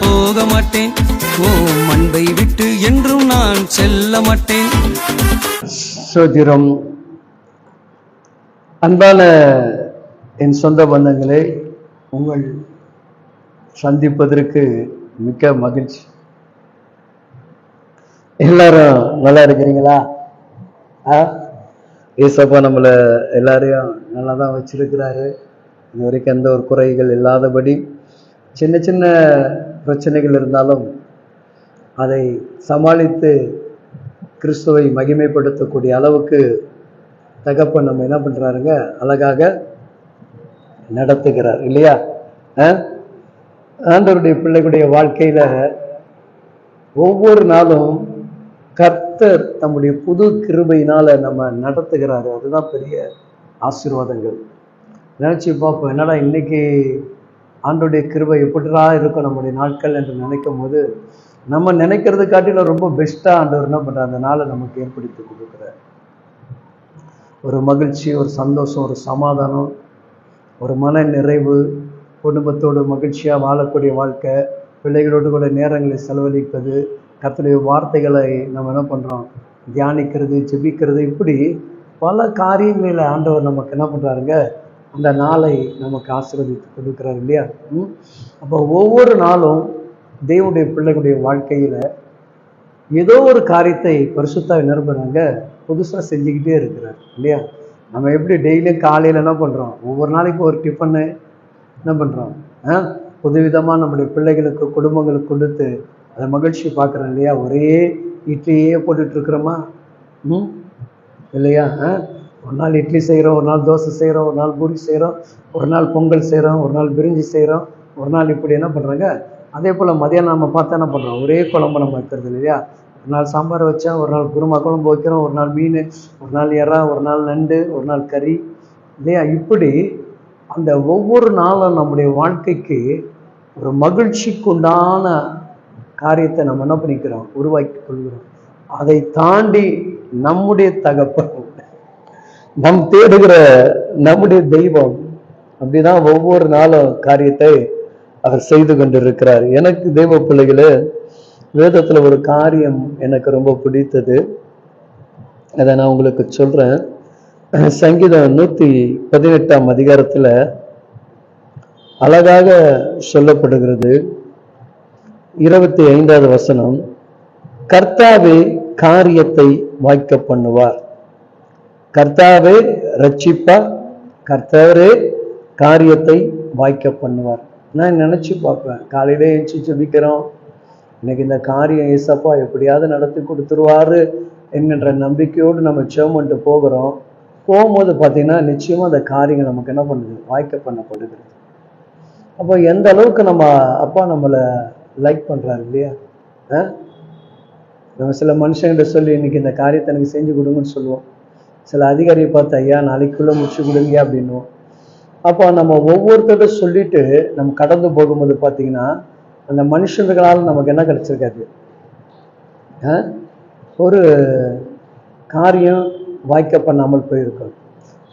போக மாட்டேன்? ஓ அன்பை விட்டு என்றும் நான் செல்ல மாட்டேன். சோதிரம் அன்பான என் சொந்த பந்தங்களே உங்கள் சந்திப்பதற்கு மிக்க மகிழ்ச்சி. எல்லாரும் நல்லா இருக்கிறீங்களா? ஆ? ஏசப்பா நம்மளை எல்லாரையும் நல்லா தான் வச்சிருக்கிறாரு. இது வரைக்கும் எந்த ஒரு குறைகள் இல்லாதபடி சின்ன சின்ன பிரச்சனைகள் இருந்தாலும் அதை சமாளித்து கிறிஸ்துவை மகிமைப்படுத்தக்கூடிய அளவுக்கு தகப்பன் நம்ம என்ன பண்ணுறாருங்க அழகாக நடத்துகிறார் இல்லையா? ஆ? ஆண்டவருடைய பிள்ளைகளுடைய வாழ்க்கையில ஒவ்வொரு நாளும் கர்த்தர் தம்முடைய புது கிருபையினால் நம்ம நடத்துகிறாரு. அதுதான் பெரிய ஆசீர்வாதங்கள். நினச்சி பார்ப்போம். என்னடா இன்னைக்கு ஆண்டோடைய கிருபை எப்படிடா இருக்கும் நம்முடைய நாட்கள் என்று நினைக்கும் போது நம்ம நினைக்கிறது காட்டிலும் ரொம்ப பெஸ்ட்டாக ஆண்டவர் என்ன பண்ணுற அந்த நாளை நமக்கு ஏற்படுத்தி கொடுக்குறார். ஒரு மகிழ்ச்சி ஒரு சந்தோஷம் ஒரு சமாதானம் ஒரு மன நிறைவு குடும்பத்தோடு மகிழ்ச்சியாக வாழக்கூடிய வாழ்க்கை பிள்ளைகளோடு கூட நேரங்களை செலவழிப்பது கர்த்தருடைய வார்த்தைகளை நம்ம என்ன பண்ணுறோம் தியானிக்கிறது ஜெபிக்கிறது இப்படி பல காரியங்களில் ஆண்டவர் நமக்கு என்ன பண்ணுறாருங்க அந்த நாளை நமக்கு ஆசீர்வதித்து கொடுக்குறாரு இல்லையா? ம்? அப்போ ஒவ்வொரு நாளும் தேவனுடைய பிள்ளைகளுடைய வாழ்க்கையில் ஏதோ ஒரு காரியத்தை பரிசுத்தாவை நிரப்புறாங்க புதுசாக செஞ்சுக்கிட்டே இருக்கிறார் இல்லையா? நம்ம எப்படி டெய்லியும் காலையில் என்ன பண்ணுறோம் ஒவ்வொரு நாளைக்கும் ஒரு டிஃபனு என்ன பண்ணுறோம் ஆ? புதுவிதமாக நம்முடைய பிள்ளைகளுக்கு குடும்பங்களுக்கு கொடுத்து அதை மகிழ்ச்சி பார்க்குறோம் இல்லையா? ஒரே இட்லியே போட்டுட்ருக்குறோமா ம்? இல்லையா? ஆ? ஒரு நாள் இட்லி செய்கிறோம் ஒரு நாள் தோசை செய்கிறோம் ஒரு நாள் பூரி செய்கிறோம் ஒரு நாள் பொங்கல் செய்கிறோம் ஒரு நாள் பிரிஞ்சி செய்கிறோம் ஒரு நாள் இப்படி என்ன பண்ணுறாங்க அதே போல் மதியானம் நம்ம பார்த்தா என்ன பண்ணுறோம் ஒரே குழம்பு நம்ம வைக்கிறது இல்லையா ஒரு நாள் சாம்பார் வச்சா ஒரு நாள் குருமா குழம்பு வைக்கிறோம் ஒரு நாள் மீன் ஒரு நாள் இறா ஒரு நாள் நண்டு ஒரு நாள் கறி இல்லையா இப்படி அந்த ஒவ்வொரு நாளும் நம்முடைய வாழ்க்கைக்கு ஒரு மகிழ்ச்சிக்குண்டான காரியத்தை நம்ம என்ன பண்ணிக்கிறோம் உருவாக்கி கொள்கிறோம் அதை தாண்டி நம்முடைய தகப்பன் நம் தேடுகிற நம்முடைய தெய்வம் அப்படிதான் ஒவ்வொரு நாளும் காரியத்தை அவர் செய்து கொண்டிருக்கிறார். எனக்கு தெய்வ பிள்ளைகளே வேதத்துல ஒரு காரியம் எனக்கு ரொம்ப பிடித்தது. அதை நான் உங்களுக்கு சொல்றேன். சங்கீதம் நூத்தி பதினெட்டாம் அதிகாரத்துல அழகாக சொல்லப்படுகிறது. இருபத்தி ஐந்தாவது வசனம் கர்த்தாவே காரியத்தை வாய்க்க பண்ணுவார். கர்த்தாவே ரட்சிப்பா. கர்த்தாவே காரியத்தை வாய்க்க பண்ணுவார். நான் நினச்சி பார்ப்பேன். காலையிலே எழுச்சி ஜபிக்கிறோம். இன்னைக்கு இந்த காரியம் ஏசப்பா எப்படியாவது நடத்தி கொடுத்துருவாரு என்கின்ற நம்பிக்கையோடு நம்ம செவமெண்ட்டு போகிறோம். போகும்போது பார்த்தீங்கன்னா நிச்சயமாக அந்த காரியங்கள் நமக்கு என்ன பண்ணுது? வாய்க்க பண்ணப்படுகிறது. அப்போ எந்த அளவுக்கு நம்ம அப்பா நம்மளை லைக் பண்ணுறாரு இல்லையா? நம்ம சில மனுஷங்கிட்ட சொல்லி இன்னைக்கு இந்த காரியத்தை எனக்கு செஞ்சு கொடுங்கன்னு சொல்லுவோம். சில அதிகாரியை பார்த்து ஐயா நாளைக்குள்ள முடிச்சு கொடுங்க அப்படின்னுவோம். அப்போ நம்ம ஒவ்வொருத்தர்கிட்ட சொல்லிட்டு நம்ம கடந்து போகும்போது பார்த்தீங்கன்னா அந்த மனுஷங்களால் நமக்கு என்ன கிடைச்சிருக்காது? ஒரு காரியம் வாய்க்க பண்ணாமல் போயிருக்கோம்.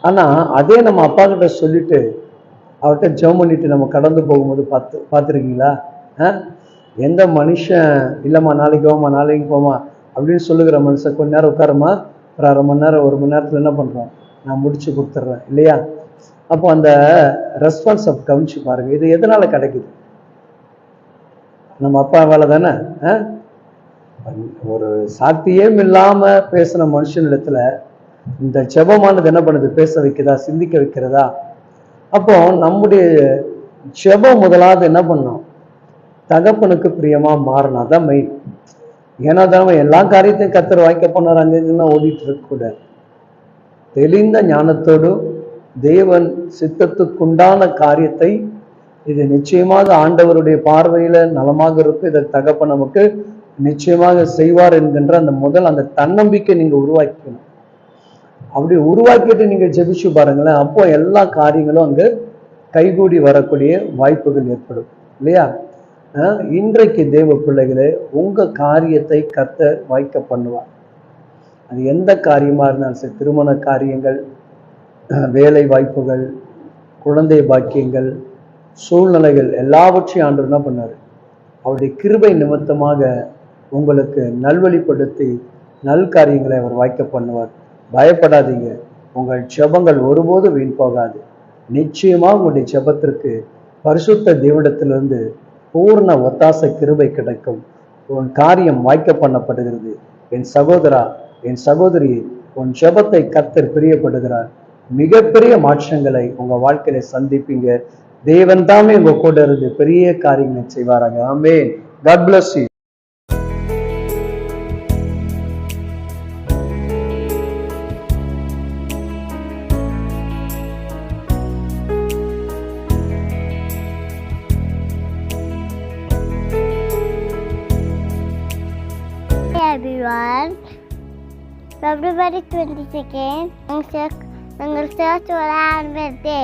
ஆனால் அதே நம்ம அப்பா கிட்ட சொல்லிட்டு அவர்கிட்ட ஜெபம் பண்ணிட்டு நம்ம கடந்து போகும்போது பார்த்து பார்த்துருக்கீங்களா? எந்த மனுஷன் இல்லைம்மா நாளைக்கு போமா நாளைக்கு போமா அப்படின்னு சொல்லுகிற மனுஷன் கொஞ்ச நேரம் உட்காரமா? ஒரு அரை மணி நேரம் ஒரு மணி நேரத்தில் என்ன பண்ணுறோம் நான் முடிச்சு கொடுத்துட்றேன் இல்லையா? அப்போ அந்த ரெஸ்பான்ஸ் ஆஃப் கவனிச்சு பாருங்க. இது எதனால கிடைக்குது? நம்ம அப்பா வேலை தானே? ஒரு சாத்தியம் இல்லாமல் பேசின மனுஷனிடத்தில் இந்த ஜெபமானது என்ன பண்ணுது? பேச வைக்கிறதா சிந்திக்க வைக்கிறதா? அப்போ நம்முடைய ஜெபம் முதலாவது என்ன பண்ணோம்? தகப்பனுக்கு பிரியமா மாறினா தான் மெயின் ஏன்னா தான் எல்லா காரியத்தையும் கத்தர் வாய்க்க போனார் அங்கேருந்து ஓடிட்டு இருக்க கூடாது. தெளிந்த ஞானத்தோடும் தேவன் சித்தத்துக்குண்டான காரியத்தை இது நிச்சயமாக ஆண்டவருடைய பார்வையில் நலமாக இருக்கும் இதை தகப்ப நமக்கு நிச்சயமாக செய்வார் என்கின்ற அந்த முதல் அந்த தன்னம்பிக்கை நீங்கள் உருவாக்கணும் அப்படி உருவாக்கிட்டு நீங்கள் ஜெபிச்சு பாருங்களேன் அப்போ எல்லா காரியங்களும் அங்கே கைகூடி வரக்கூடிய வாய்ப்புகள் ஏற்படும். இல்லையா? இன்றைக்கு தேவ பிள்ளைகளே உங்க காரியத்தை கர்த்தர் வாய்க்க பண்ணுவார். அது எந்த காரியமா இருந்தாலும் சரி திருமண காரியங்கள் வேலை வாய்ப்புகள் குழந்தை பாக்கியங்கள் சூழ்நிலைகள் எல்லாவற்றையும் ஆண்டு என்ன பண்ணார்? அவருடைய கிருபை நிமித்தமாக உங்களுக்கு நல்வழிப்படுத்தி நல் காரியங்களை அவர் வாய்க்க பண்ணுவார். பயப்படாதீங்க. உங்கள் செபங்கள் ஒருபோதும் வீண் போகாது. நிச்சயமாக உங்களுடைய செபத்திற்கு பரிசுத்த தேவனிடத்திலிருந்து பூர்ண ஒத்தாச கிருபை கிடைக்கும். உன் காரியம் வாய்க்க பண்ணப்படுகிறது என் சகோதரா என் சகோதரி உன் ஜெபத்தை கத்தர் பிரியப்படுகிறார். மிகப்பெரிய மாற்றங்களை உங்க வாழ்க்கையில சந்திப்பீங்க. தேவன் தாமே உங்க கூட இருந்து பெரிய காரியங்களை செய்வாராங்க. Amen God bless you everyone, February 22nd, எங்கள் சர்ச்சோட ஆனுவல் டே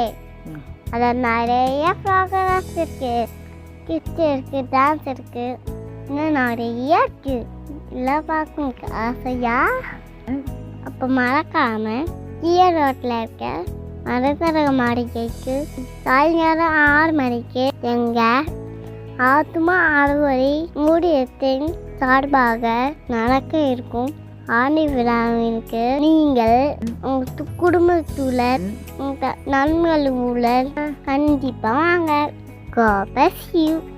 அதில் நிறைய ப்ரோக்ராம்ஸ் இருக்கு. கிட்ஸ் இருக்கு டான்ஸ் இருக்கு. இன்னும் நிறைய இருக்கு. எல்லாம் பார்க்கணுக்கு ஆசையா? அப்போ மறக்காம கீழ ரோட்டில் இருக்க மரத்தரக மாளிகைக்கு சாயங்காலம் ஆறு மணிக்கு எங்கள் ஆத்மா அறுவடை ஊழியத்தின் சார்பாக நடக்க இருக்கும் ஆணி விழாவிற்கு நீங்கள் உங்கள் குடும்பத்துடன் நண்பர்களுடன் கண்டிப்பாக வாங்க. God bless you.